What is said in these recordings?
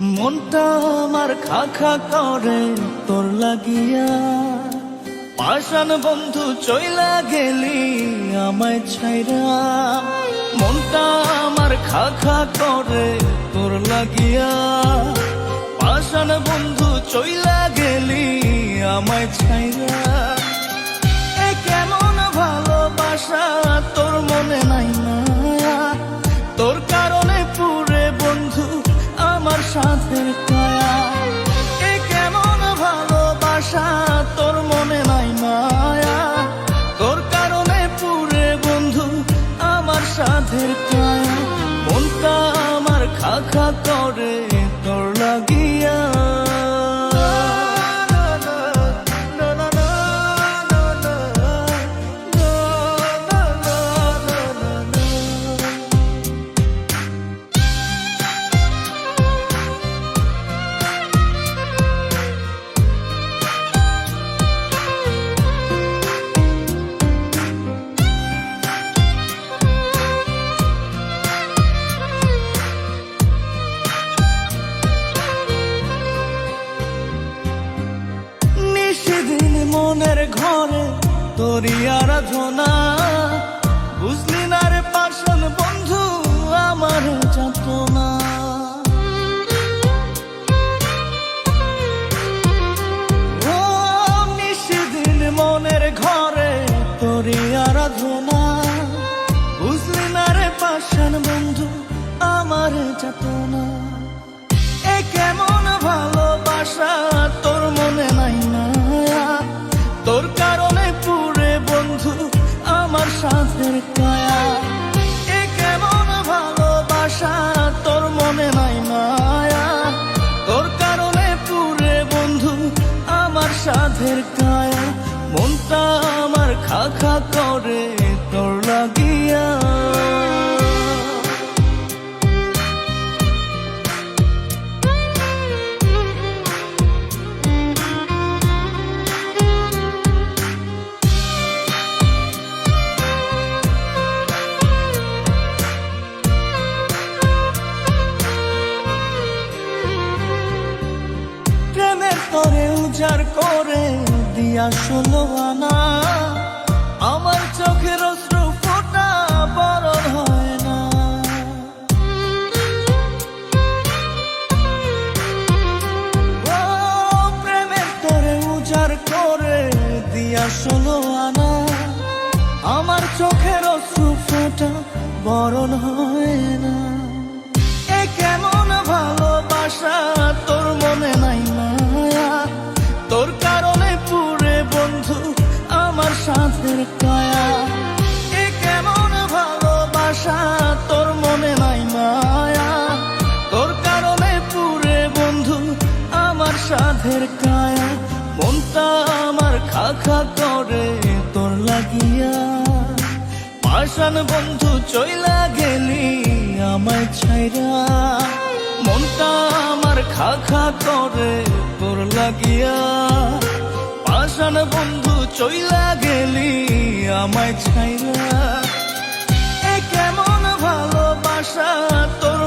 মনটা আমার খা খা করে, তোর লাগিয়া। পাশান বন্ধু চইলা গেলি আমায় ছাইরা। মনটা আমার খা খা করে, তোর লাগিয়া। পাশান বন্ধু চইলা গেলি আমায় ছাইরা। মনের ঘরে তোরি আরাধনা। সাথের কায়া মনটা আমার খা খা করে। উজাড় করে দিয়া ষোলো আনা। আমার চোখের অশ্রু ফোটা বরণ হয় না। প্রেমের তরে উজাড় করে দিয়া ষোলো আনা। আমার চোখের অশ্রু ফোটা বরণ হয় না। খা খা করে তোর লাগিয়া। পাশান বন্ধু চইলা গেলি আমায় ছাইরা। মনটা আমার খা খা করে তোর লাগিয়া। পাশান বন্ধু চইলা গেলি আমায় ছাইরা। এ কেমন ভালোবাসা তোর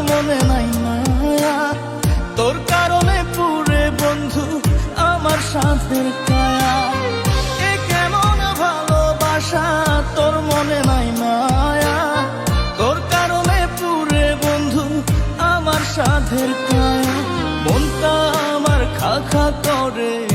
পথের কায়া মনটা আমার খা খা করে।